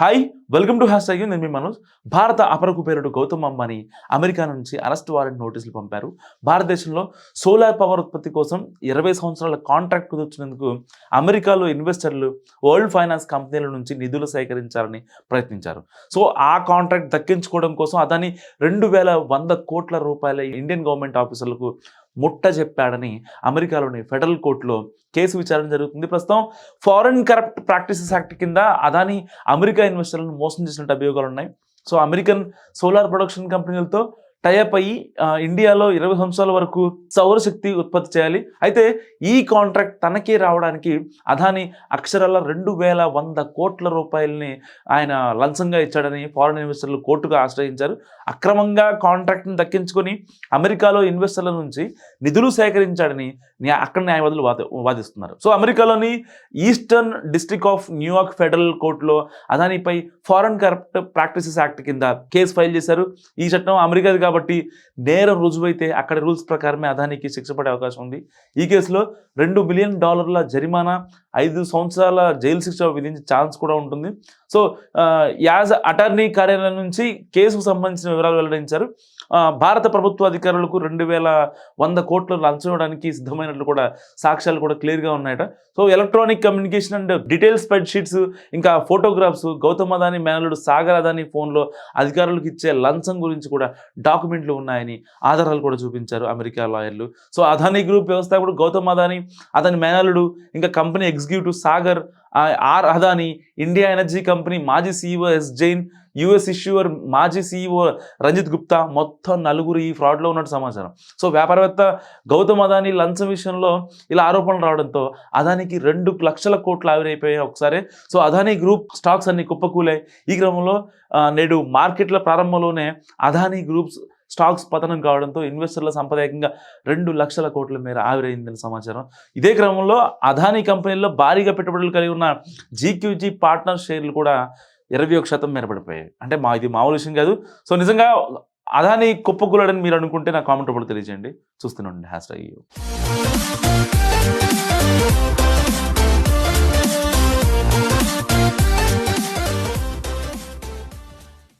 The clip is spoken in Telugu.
హాయ్ వెల్కమ్ టు హ్యాష్ అయ్యూ నేను మీ మనోజ్. భారత అపరకు పేరుడు గౌతమ్ అంబానీ అమెరికా నుంచి అరెస్ట్ వారెంట్ నోటీసులు పంపారు. భారతదేశంలో సోలార్ పవర్ ఉత్పత్తి కోసం ఇరవై సంవత్సరాల కాంట్రాక్ట్ కుదుర్చినందుకు అమెరికాలో ఇన్వెస్టర్లు వరల్డ్ ఫైనాన్స్ కంపెనీల నుంచి నిధులు సేకరించాలని ప్రయత్నించారు. సో ఆ కాంట్రాక్ట్ దక్కించుకోవడం కోసం అదని రెండు వేల వంద కోట్ల రూపాయల ఇండియన్ గవర్నమెంట్ ఆఫీసర్లకు ముట్ట చెప్పాడని అమెరికాలోని ఫెడరల్ కోర్టులో కేసు విచారణ జరుగుతుంది. ప్రస్తుతం ఫారెన్ కరప్ట్ ప్రాక్టీసెస్ యాక్ట్ కింద అదాని అమెరికా ఇన్వెస్టర్లను మోసం చేసినట్టు అభియోగాలు ఉన్నాయి సో అమెరికన్ సోలార్ ప్రొడక్షన్ కంపెనీలతో టైఅప్ అయ్యి ఇండియాలో ఇరవై సంవత్సరాల వరకు సౌరశక్తి ఉత్పత్తి చేయాలి. అయితే ఈ కాంట్రాక్ట్ తనకే రావడానికి అదాని అక్షరాల రెండు వేల వంద కోట్ల రూపాయలని ఆయన లంచంగా ఇచ్చాడని ఫారెన్ ఇన్వెస్టర్లు కోర్టుగా ఆశ్రయించారు. అక్రమంగా కాంట్రాక్ట్ని దక్కించుకొని అమెరికాలో ఇన్వెస్టర్ల నుంచి నిధులు సేకరించాడని అక్కడ న్యాయవాదులు వాదిస్తున్నారు. సో అమెరికాలోని Eastern District of New York federal కోర్టులో అదానిపై ఫారెన్ కరప్ట్ ప్రాక్టీసెస్ యాక్ట్ కింద కేసు ఫైల్ చేశారు. ఈ చట్టం అమెరికాది కాబట్టి నేరం రుజువైతే అక్కడ రూల్స్ ప్రకారమే అదానికి శిక్ష పడే అవకాశం ఉంది. ఈ కేసులో రెండు బిలియన్ డాలర్ల జరిమానా ఐదు సంవత్సరాల జైలు శిక్ష విధించే ఛాన్స్ కూడా ఉంటుంది. సో యాజ్ అటార్నీ కార్యాలయం నుంచి కేసుకు సంబంధించిన వివరాలు వెల్లడించారు. భారత ప్రభుత్వ అధికారులకు రెండు వేల వంద కోట్లు లంచం ఇవ్వడానికి సిద్ధమైనట్లు కూడా సాక్ష్యాలు కూడా క్లియర్గా ఉన్నాయట. So electronic communication and detail spreadsheets ఇంకా ఫోటోగ్రాఫ్స్ గౌతమ్ అదాని మేనలుడు సాగర్ అదాని ఫోన్లో అధికారులకు ఇచ్చే లంచం గురించి కూడా డాక్యుమెంట్లు ఉన్నాయని ఆధారాలు కూడా చూపించారు అమెరికా లాయర్లు. సో అదానీ గ్రూప్ వ్యవస్థాపకుడు గౌతమ్ అదాని అతని మేనలుడు ఇంకా company executive Sagar R Adani India energy company మాజీ CEO S Jain US issuer మాజీ సీఈఓ రంజిత్ గుప్తా మొత్తం నలుగురు ఈ ఫ్రాడ్లో ఉన్నట్టు సమాచారం. సో వ్యాపారవేత్త గౌతమ్ అదాని లంచం విషయంలో ఇలా ఆరోపణలు రావడంతో అదానికి రెండు లక్షల కోట్లు ఆవిరైపోయాయి ఒకసారి. సో అదానీ గ్రూప్ స్టాక్స్ అన్ని కుప్పకూలాయి. ఈ క్రమంలో నేడు మార్కెట్ల ప్రారంభంలోనే అదానీ గ్రూప్స్ స్టాక్స్ పతనం కావడంతో ఇన్వెస్టర్ల సంపద ఏకంగా రెండు లక్షల కోట్ల మేర ఆవిరైందని సమాచారం. ఇదే క్రమంలో అదానీ కంపెనీల్లో భారీగా పెట్టుబడులు కలిగి ఉన్న జీక్యూజీ పార్ట్నర్ షేర్లు కూడా ఇరవై ఒక శాతం మేర పడిపోయాయి అంటే మా ఇది మామూలు విషయం కాదు. సో నిజంగా అదాని కుప్పకూలడని మీరు అనుకుంటే నా కామెంట్ రూపంలో తెలియజేయండి. చూస్తున్నాండి హ్యాష్ ట్యాగ్